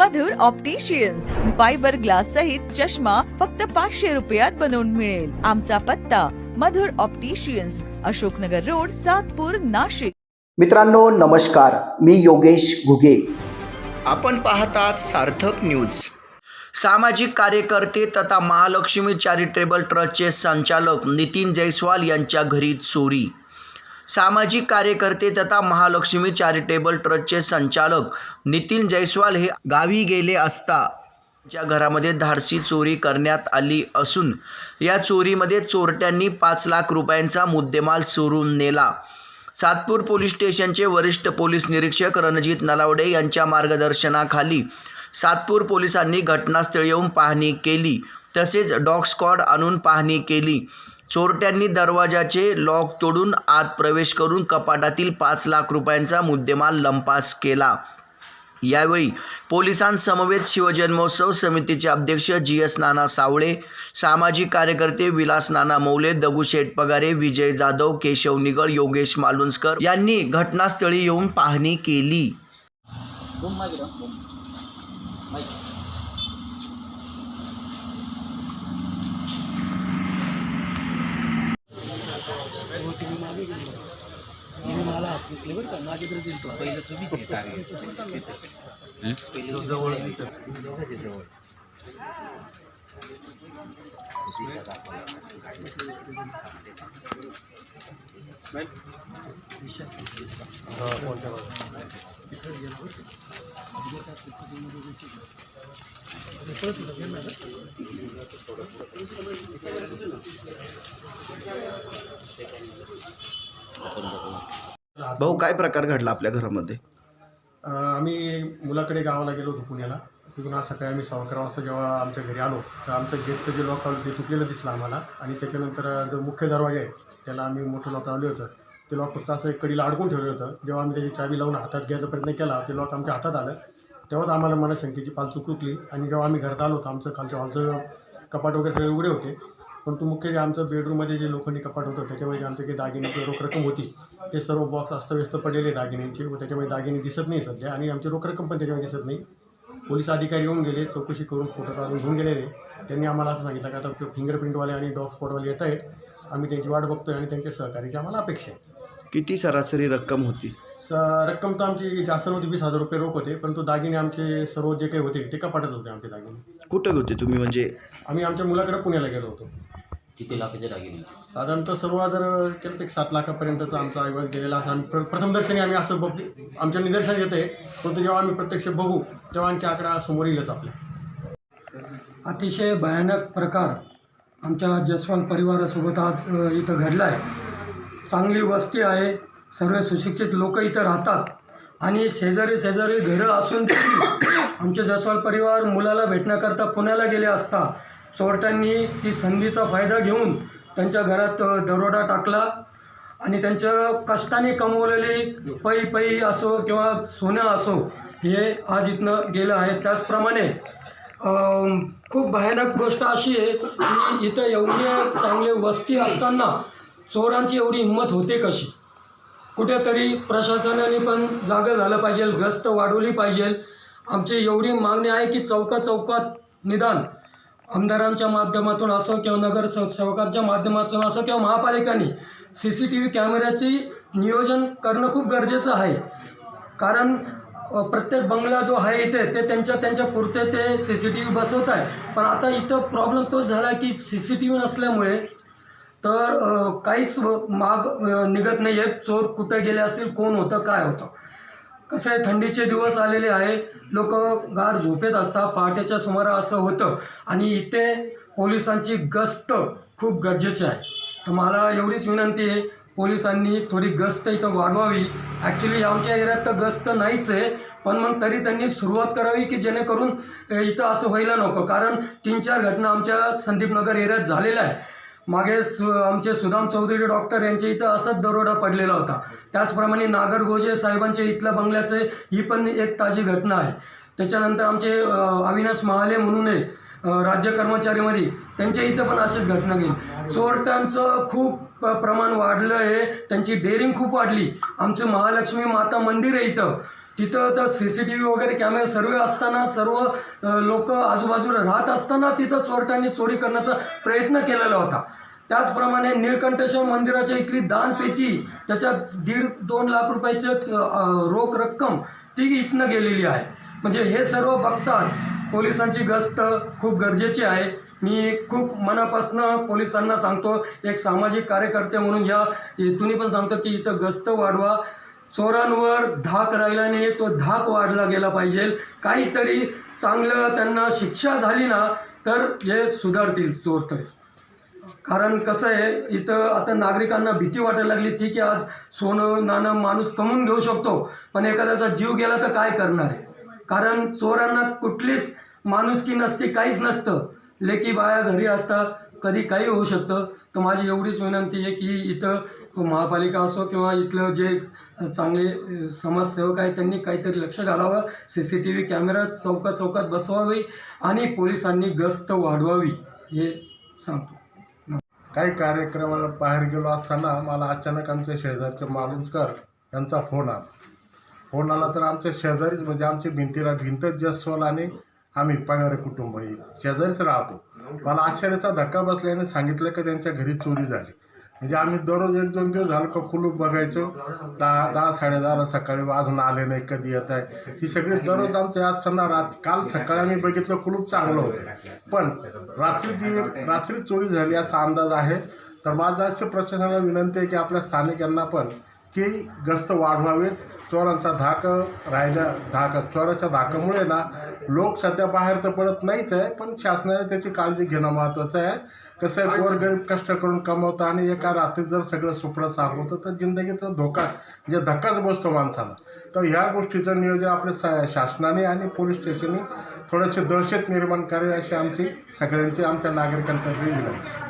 मधुर opticians fibre glass सहित चष्मा फक्त पाचशे रुपयात बनवून मिळेल. आमचा पत्ता मधुर ऑप्टिशियन्स अशोकनगर रोड सातपूर नाशिक. मित्रांनो नमस्कार. मी योगेश घुगे. आपण पाहतात सार्थक न्यूज सामाजिक कार्यकर्ते तथा महालक्ष्मी चॅरिटेबल ट्रस्टचे संचालक नितीन जयस्वाल यांच्या घरी चोरी. सामाजिक कार्यकर्ते तथा महालक्ष्मी चॅरिटेबल ट्रस्टचे संचालक नितीन जयस्वाल हे गावी गेले असता ज्या घरामध्ये धाडसी चोरी करण्यात आली असून या चोरीमध्ये चोरट्यांनी पाच लाख रुपयांचा मुद्देमाल चोरून नेला. सातपूर पोलीस स्टेशनचे वरिष्ठ पोलीस निरीक्षक रणजित नलावडे यांच्या मार्गदर्शनाखाली सातपूर पोलिसांनी घटनास्थळी येऊन पाहणी केली. तसेच डॉग स्क्वॉड आणून पाहणी केली. चोरट्यांनी दरवाजाचे लॉक तोडून आत प्रवेश करून कपाटातील पाच लाख रुपयांचा मुद्देमाल लंपास केला. यावेळी पोलिसांसमवेत शिवजन्मोत्सव समितीचे अध्यक्ष जी एस नाना सावळे सामाजिक कार्यकर्ते विलास नाना मौले दगुशेठ पगारे विजय जाधव केशव निगळ योगेश मालुंजकर यांनी घटनास्थळी येऊन पाहणी केली. मी मागे गेलो तिने मला हात घेतले बरं का. माझे तर जिंकतो पहिलं तुम्हीच हे जवळ जवळ. परत भाऊ काय प्रकार घडला आपल्या घरामध्ये? आम्ही मुलाकडे गावाला गेलो होतो पुण्याला. तिथून आज सकाळी आम्ही सव्वा अकरा वाजता जेव्हा आमच्या घरी आलो तर आमचं गेटचं जे लॉक लावलं ते तुटलेलं दिसलं आम्हाला. आणि त्याच्यानंतर जो मुख्य दरवाजा आहे त्याला आम्ही मोठं लॉक लावले होतं. ते लॉक फक्त असं एक कडीला अडकून ठेवलं होतं. जेव्हा आम्ही त्याची चावी लावून हातात घ्यायचा प्रयत्न केला ते लॉक आमच्या हातात आलं. तेव्हाच आम्हाला मला शंकेची पाल चुकली आणि जेव्हा आम्ही घरात आलो तर आमचं खालच्या हॉलचं कपाट वगैरे सगळे उघडे होते. परंतु मुख्य जे आमचं बेडरूममध्ये जे लोखंडी कपाट होतं त्याच्यामध्ये आमचे काही दागिने किंवा रोख रक्कम होती ते सर्व बॉक्स अस्तव्यस्त पडलेले दागिन्यांचे व त्याच्यामध्ये दागिने दिसत नाही सध्या आणि आमची रोख रक्कम पण त्याच्यामध्ये दिसत नाही. पोलीस अधिकारी येऊन गेले चौकशी करून फोटो काढून घेऊन गेलेले. त्यांनी आम्हाला असं सांगितलं का आता फिंगरप्रिंटवाले आणि डॉग स्पॉटवाले येत आहेत आम्ही त्यांची वाट बघतोय आणि त्यांच्या सहकार्याची आम्हाला अपेक्षा आहे. किती सरासरी रक्कम होती? स रक्कम तर आमची जास्त नव्हती वीस हजार रुपये रोख होते परंतु दागिने आमचे सर्व जे काही होते ते कपाटच होते आमचे दागिने. कुठं होते तुम्ही म्हणजे? आम्ही आमच्या मुलाकडे पुण्याला गेलो होतो. किती लाखाचे दागिने साधारणतः सर्व जर केलं तर एक सात लाखापर्यंतचा आमचा ऐवज गेलेला असं आम्ही प्र प्रथमदर्शनी आम्ही असं बघ आमच्या निदर्शन येत आहे परंतु जेव्हा आम्ही प्रत्यक्ष बघू तेव्हा आणखी आकडा समोर येईलच आपल्या. अतिशय भयानक प्रकार आमच्या जसवाल परिवारासोबत आज अ, इथं घडला आहे चांगली वस्ती आहे सर्व सुशिक्षित लोक इथं राहतात. आणि शेजारी शेजारी घरं असून देखील आमचे जसवाल परिवार मुलाला भेटण्याकरता पुण्याला गेले असता चोरट्यांनी ती संधीचा फायदा घेऊन त्यांच्या घरात दरोडा टाकला आणि त्यांच्या कष्टाने कमवलेली पै पै असो किंवा सोनं असो हे आज इथनं गेलं आहे. त्याचप्रमाणे खूप भयानक गोष्ट अशी आहे की इथं एवढी चांगली वस्ती असताना चोरांची एवढी हिंमत होते कशी? कुठेतरी प्रशासनाने पण जागं झालं पाहिजे गस्त वाढवली पाहिजे. आमची एवढी मागणी आहे की चौका चौकात निदान आमदारांच्या माध्यमातून असो किंवा नगर सेवकांच्या माध्यमातून असो किंवा महापालिकांनी सी सी टी व्ही कॅमेऱ्याची नियोजन करणं खूप गरजेचं आहे. कारण प्रत्येक बंगला जो आहे इथे ते त्यांच्या त्यांच्या पुरते ते सी सी टी व्ही बसवत आहे. पण आता इथं प्रॉब्लेम तोच झाला की सी सी टी व्ही नसल्यामुळे तर काहीच माग निघत नाही आहे चोर कुठे गेले असतील कोण होतं काय होतं. कसं आहे थंडीचे दिवस आलेले आहे लोक गार झोपेत असतात. पहाटेच्या सुमारा असं होतं. आणि इथे पोलिसांची गस्त खूप गरजेची आहे. तर मला एवढीच विनंती आहे पोलिसांनी थोडी गस्त इथं वाढवावी. ॲक्च्युली आमच्या एरियात तर गस्त नाहीच आहे. पण मग तरी त्यांनी सुरुवात करावी की जेणेकरून इथं असं व्हायला नको. कारण तीन चार घटना आमच्या संदीपनगर एरियात झालेल्या आहे मागे सु आमचे सुदाम चौधरी डॉक्टर यांच्या इथं असंच दरोडा पडलेला होता. त्याचप्रमाणे नागर गोजे साहेबांच्या इथल्या बंगल्याचे ही पण एक ताजी घटना आहे. त्याच्यानंतर आमचे अविनाश महाले म्हणून आहे राज्य कर्मचारीमध्ये त्यांच्या इथं पण अशीच घटना गेली चोरट्यांचं खूप प्रमाण वाढलं आहे त्यांची डेअरिंग खूप वाढली. आमचं महालक्ष्मी माता मंदिर आहे इथं. तिथं तर सी सी टी व्ही वगैरे कॅमेरा सर्व असताना सर्व लोक आजूबाजूला राहत असताना तिथं चोरट्यांनी चोरी करण्याचा प्रयत्न केलेला होता. त्याचप्रमाणे निळकंठेश्वर मंदिराच्या इथली दानपेटी त्याच्यात दीड दोन लाख रुपयाची रोख रक्कम ती इथनं गेलेली आहे. म्हणजे हे सर्व बघतात पोलिसांची गस्त खूप गरजेची आहे. मी खूप मनापासून पोलिसांना सांगतो एक सामाजिक कार्यकर्ते म्हणून या इथूनही पण सांगतो की इथं गस्त वाढवा. चोरांवर धाक राहिला नाही तो धाक वाढला गेला पाहिजे. काहीतरी चांगलं त्यांना शिक्षा झाली ना तर हे सुधारतील चोर तरी. कारण कसं आहे इथं आता नागरिकांना भीती वाटायला लागली. ठीक आहे आज सोनं नाणं माणूस कमवून घेऊ शकतो पण एखाद्याचा जीव गेला तर काय करणार आहे? कारण चोरांना कुठलीच माणुसकी नसते काहीच नसतं. लेकी बाया घरी असतात कधी काही होऊ शकतं. तर माझी एवढीच विनंती आहे की इथं महापालिका असो किंवा इथलं जे चांगले समाजसेवक आहे त्यांनी काहीतरी लक्ष घालावं. C C T V camera चौकात चौकात बसवावी आणि पोलिसांनी गस्त वाढवावी हे सांगतो. काही कार्यक्रमाला बाहेर गेलो असताना मला अचानक आमच्या शेजारचे मालुंजकर यांचा फोन आला. फोन आला तर आमच्या शेजारीच म्हणजे आमच्या भिंतीला भिंत जसवाल आणि आम्ही पगार कुटुंब हे शेजारीच राहतो. मला आश्चर्याचा धक्का बसल्याने सांगितलं की त्यांच्या घरी चोरी झाली. म्हणजे आम्ही दररोज एक दोन दिवस झालं का कुलूप बघायचो. दहा दहा साडेदहाला सकाळी अजून आले नाही कधी येत आहे. ही सगळी दररोज आमचे असताना रात काल सकाळी आम्ही बघितलं कुलूप चांगलं होतं. पण रात्री ती रात्री चोरी झाली असा अंदाज आहे. तर माझं असे प्रशासनाला विनंती आहे की आपल्या स्थानिकांना पण की गस्त वाढवावेत. चोरांचा धाक राहिल्या धाक चोराच्या धाकामुळे ना लोक सध्या बाहेर तर पडत नाहीच आहे पण शासनाने त्याची काळजी घेणं महत्त्वाचं आहे. कसं आहे गोरगरीब कष्ट करून कमवतं आणि एका रात्री जर सगळं सुपडं सांगवतं तर जिंदगीचा धोका म्हणजे धक्काच बसतो माणसाला. तर ह्या गोष्टीचं नियोजन आपल्या सा शासनाने आणि पोलीस स्टेशनने थोडेसे दहशत निर्माण करेल अशी आमची सगळ्यांची आमच्या नागरिकांतर्फे विनंती.